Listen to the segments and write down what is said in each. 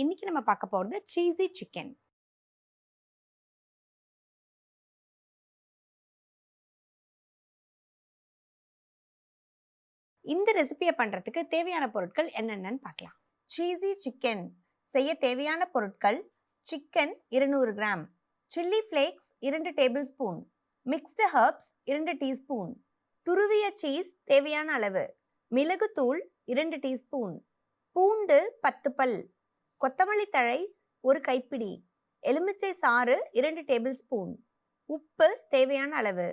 இன்னைக்கு நம்ம பார்க்க போகிறது சீஸி சிக்கன் இந்த ரெசிபியை பண்ணுறதுக்கு தேவையான பொருட்கள் என்னென்னன்னு பார்க்கலாம். சீஸி சிக்கன் செய்ய தேவையான பொருட்கள் சிக்கன் இருநூறு கிராம். சில்லி ஃப்ளேக்ஸ் இரண்டு டேபிள் ஸ்பூன் மிக்ஸ்டு ஹர்ப்ஸ் இரண்டு டீஸ்பூன் துருவிய சீஸ் தேவையான அளவு. மிளகுத்தூள் இரண்டு டீஸ்பூன் பூண்டு பத்து பல். கொத்தமல்லி தழை ஒரு கைப்பிடி எலுமிச்சை சாறு இரண்டு டேபிள் ஸ்பூன் உப்பு தேவையான அளவு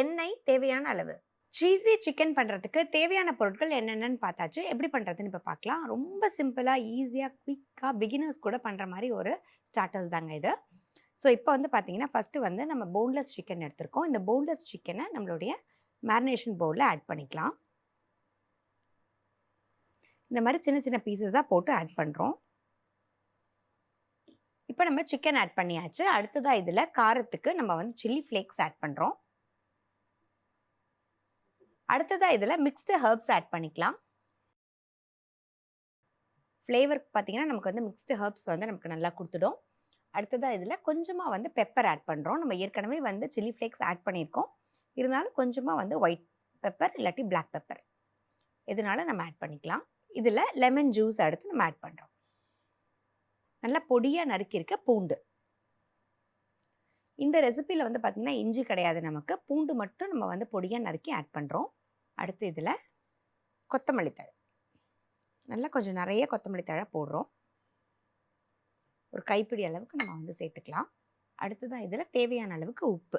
எண்ணெய் தேவையான அளவு. சீஸி சிக்கன் பண்ணுறதுக்கு தேவையான பொருட்கள் என்னென்னன்னு பார்த்தாச்சு. எப்படி பண்ணுறதுன்னு இப்போ பார்க்கலாம். ரொம்ப சிம்பிளாக ஈஸியாக குயிக்காக பிகினர்ஸ் கூட பண்ணுற மாதிரி ஒரு ஸ்டார்டர்ஸ் தாங்க இது. ஸோ இப்போ வந்து பார்த்தீங்கன்னா ஃபஸ்ட்டு வந்து நம்ம போன்லெஸ் சிக்கன் எடுத்திருக்கோம். இந்த போன்லெஸ் சிக்கனை நம்மளுடைய மேரினேஷன் பவுலில் ஆட் பண்ணிக்கலாம். இந்த மாதிரி சின்ன சின்ன பீசஸாக போட்டு ஆட் பண்ணுறோம் இப்போ நம்ம சிக்கன் ஆட் பண்ணியாச்சு. அடுத்ததாக இதில் காரத்துக்கு நம்ம வந்து சில்லி ஃப்ளேக்ஸ் ஆட் பண்ணுறோம் அடுத்ததாக இதில் மிக்ஸ்டு ஹர்ப்ஸ் ஆட் பண்ணிக்கலாம். ஃப்ளேவருக்கு பார்த்தீங்கன்னா நமக்கு வந்து மிக்ஸ்டு ஹர்ப்ஸ் வந்து நமக்கு நல்லா கொடுத்துடும். அடுத்ததாக இதில் கொஞ்சமாக வந்து பெப்பர் ஆட் பண்ணுறோம் நம்ம ஏற்கனவே வந்து சில்லி ஃப்ளேக்ஸ் ஆட் பண்ணியிருக்கோம். இருந்தாலும் கொஞ்சமாக வந்து ஒயிட் பெப்பர் இல்லாட்டி பிளாக் பெப்பர் இதனால நம்ம ஆட் பண்ணிக்கலாம். இதில் லெமன் ஜூஸ் எடுத்து நம்ம ஆட் பண்ணுறோம் நல்லா பொடியாக நறுக்கியிருக்க பூண்டு. இந்த ரெசிப்பியில் வந்து பார்த்திங்கன்னா இஞ்சி கிடையாது நமக்கு. பூண்டு மட்டும் நம்ம வந்து பொடியாக நறுக்கி ஆட் பண்ணுறோம் அடுத்து இதில் கொத்தமல்லி தழை. நல்லா கொஞ்சம் நிறைய கொத்தமல்லி தழை போடுறோம். ஒரு கைப்பிடி அளவுக்கு நம்ம வந்து சேர்த்துக்கலாம். அடுத்ததான் இதில் தேவையான அளவுக்கு உப்பு.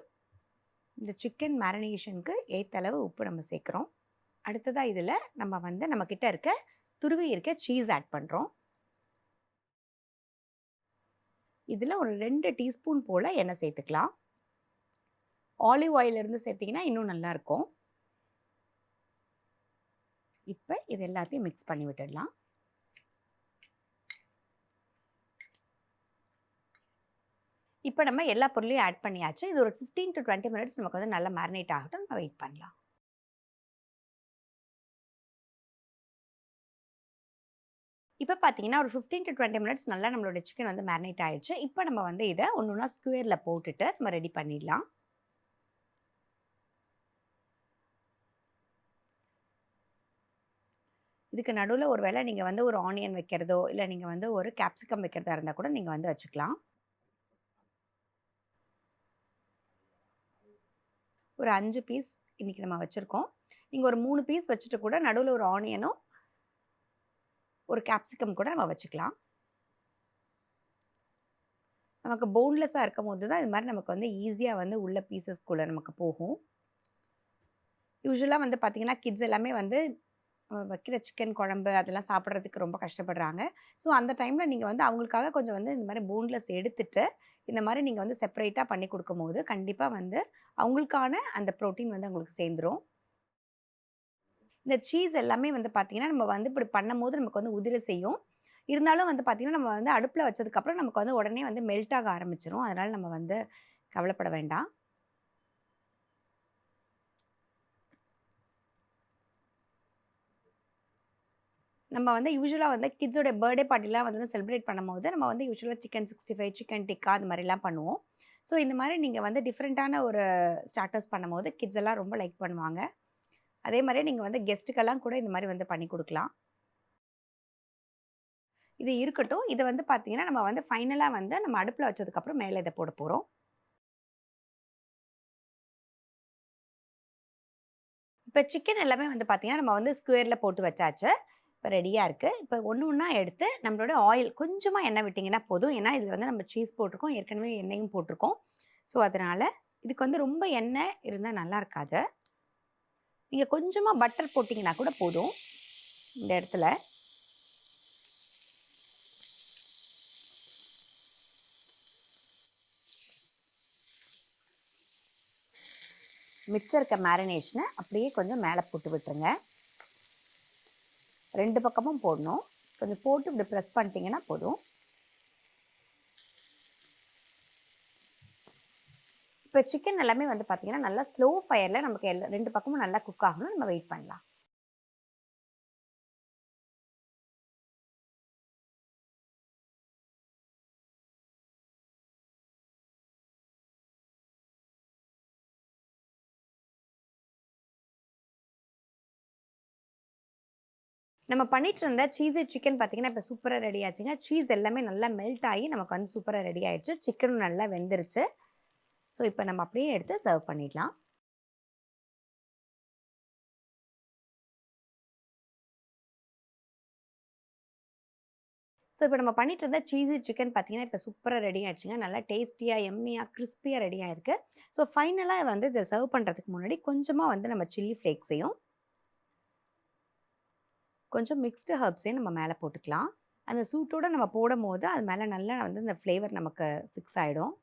இந்த சிக்கன் மேரினேஷனுக்கு ஏற்ற அளவு உப்பு நம்ம சேர்க்குறோம். அடுத்ததாக இதில் நம்ம வந்து நம்மக்கிட்ட இருக்க துருவி இருக்க சீஸ் ஆட் பண்ணுறோம் இதில் ஒரு ரெண்டு டீஸ்பூன் போல் எண்ணெய் சேர்த்துக்கலாம். ஆலிவ் ஆயிலிருந்து சேர்த்திங்கன்னா இன்னும் நல்லாயிருக்கும் இப்போ இது எல்லாத்தையும் மிக்ஸ் பண்ணி விட்டுடலாம். இப்போ நம்ம எல்லா பொருளையும் ஆட் பண்ணியாச்சு. இது ஒரு ஃபிஃப்டீன் டு டுவெண்ட்டி மினிட்ஸ் நமக்கு வந்து நல்லா மேரினேட் ஆகட்டும். நம்ம வெயிட் பண்ணலாம். இப்போ பார்த்தீங்கன்னா ஒரு ஃபிஃப்டீன் டு டுவெண்ட்டி மினிட்ஸ் நல்லா நம்மளோட சிக்கன் வந்து மேரினேட் ஆகிடுச்சு இப்போ நம்ம வந்து இதை ஒன்று ஒன்றா ஸ்கொயரில் போட்டுட்டு நம்ம ரெடி பண்ணிடலாம். இதுக்கு நடுவில் ஒரு வேளை நீங்கள் வந்து ஒரு ஆனியன் வைக்கிறதோ இல்லை நீங்கள் வந்து ஒரு கேப்சிகம் வைக்கிறதா இருந்தால் கூட நீங்கள் வந்து வச்சுக்கலாம். ஒரு அஞ்சு பீஸ் இன்றைக்கி நம்ம வச்சுருக்கோம். நீங்கள் ஒரு மூணு பீஸ் வச்சுட்டு கூட நடுவில் ஒரு ஆனியனும் ஒரு கேப்சிகம் கூட நம்ம வச்சுக்கலாம். நமக்கு போன்லெஸ்ஸாக இருக்கும் போது தான் இது மாதிரி நமக்கு வந்து ஈஸியாக வந்து உள்ள பீசஸ்குள்ளே நமக்கு போகும். யூஸ்வலாக வந்து பார்த்திங்கன்னா கிட்ஸ் எல்லாமே வந்து வைக்கிற சிக்கன் குழம்பு அதெல்லாம் சாப்பிட்றதுக்கு ரொம்ப கஷ்டப்படுறாங்க. ஸோ அந்த டைமில் நீங்கள் வந்து அவங்களுக்காக கொஞ்சம் வந்து இந்த மாதிரி போன்லெஸ் எடுத்துட்டு இந்த மாதிரி நீங்கள் வந்து செப்பரேட்டாக பண்ணி கொடுக்கும்போது கண்டிப்பாக வந்து அவங்களுக்கான அந்த ப்ரோட்டீன் வந்து அவங்களுக்கு சேர்ந்துடும் இந்த சீஸ் எல்லாமே வந்து பார்த்திங்கன்னா நம்ம வந்து இப்படி பண்ணும்போது நமக்கு வந்து உதிர செய்யும். இருந்தாலும் வந்து பார்த்திங்கன்னா நம்ம வந்து அடுப்பில் வச்சதுக்கப்புறம் நமக்கு வந்து உடனே வந்து மெல்ட் ஆக ஆரம்பிச்சிடும் அதனால் நம்ம வந்து கவலைப்பட வேண்டாம். நம்ம வந்து யூஸ்வலாக வந்து கிட்ஸோட பர்த்டே பார்ட்டிலாம் வந்து செலிப்ரேட் பண்ணும்போது நம்ம வந்து யூஸ்வலாக chicken sixty five chicken tikka அது மாதிரிலாம் பண்ணுவோம். ஸோ இந்த மாதிரி நீங்கள் வந்து டிஃப்ரெண்ட்டான ஒரு ஸ்டார்டர்ஸ் பண்ணும்போது கிட்ஸ் எல்லாம் ரொம்ப லைக் பண்ணுவாங்க. அதே மாதிரி நீங்கள் வந்து கெஸ்ட்டுக்கெல்லாம் கூட இந்த மாதிரி வந்து பண்ணி கொடுக்கலாம். இது இருக்கட்டும். இதை வந்து பார்த்தீங்கன்னா நம்ம வந்து ஃபைனலாக வந்து நம்ம அடுப்பில் வச்சதுக்கப்புறம் மேலே இதை போட போகிறோம் இப்போ சிக்கன் எல்லாமே வந்து பார்த்தீங்கன்னா நம்ம வந்து ஸ்கொயரில் போட்டு வச்சாச்சு. இப்போ ரெடியாக இருக்குது இப்போ ஒன்று ஒன்றா எடுத்து நம்மளோட ஆயில் கொஞ்சமாக எண்ணெய் விட்டிங்கன்னா போதும். ஏன்னா இதில் வந்து நம்ம சீஸ் போட்டிருக்கோம். ஏற்கனவே எண்ணெயும் போட்டிருக்கோம். ஸோ அதனால் இதுக்கு வந்து ரொம்ப எண்ணெய் இருந்தால் நல்லா இருக்காது. நீங்கள் கொஞ்சமாக பட்டர் போட்டிங்கன்னா கூட போதும். இந்த இடத்துல. மிச்சம் இருக்க மேரினேஷனை அப்படியே கொஞ்சம் மேலே போட்டு விட்டுருங்க. ரெண்டு பக்கமும் போடணும். கொஞ்சம் போட்டு இப்படி ப்ரெஸ் பண்ணிட்டீங்கன்னா போதும். இப்போ சிக்கன் எல்லாமே வந்து பார்த்தீங்கன்னா நல்லா ஸ்லோ ஃபயரில் நமக்கு எல்லா ரெண்டு பக்கமும் நல்லா குக் ஆகணும் நம்ம வெயிட் பண்ணலாம். நம்ம பண்ணிட்டு இருந்த சீஸு சிக்கன் பார்த்தீங்கன்னா இப்போ சூப்பராக ரெடி ஆச்சுங்க. சீஸ் எல்லாமே நல்லா மெல்ட் ஆகி நமக்கு வந்து சூப்பராக ரெடி ஆயிடுச்சு. சிக்கனும் நல்லா வெந்துருச்சு. ஸோ இப்போ நம்ம அப்படியே எடுத்து சர்வ் பண்ணிடலாம். ஸோ இப்போ நம்ம பண்ணிட்டு இருந்த சீஸி சிக்கன் பார்த்தீங்கன்னா இப்போ சூப்பராக ரெடி ஆயிடுச்சுங்க. நல்லா டேஸ்டியாக எம்மியாக கிறிஸ்பியாக ரெடி ஆயிருக்கு. ஸோ ஃபைனலாக வந்து இதை சர்வ் பண்ணுறதுக்கு முன்னாடி கொஞ்சமாக வந்து நம்ம சில்லி ஃப்ளேக்ஸையும் கொஞ்சம் மிக்ஸ்டு ஹர்ப்ஸையும் நம்ம மேலே போட்டுக்கலாம். அந்த சூட்டோட நம்ம போடும் போது அது மேலே நல்லா வந்து இந்த ஃப்ளேவர் நமக்கு ஃபிக்ஸ் ஆகிடும்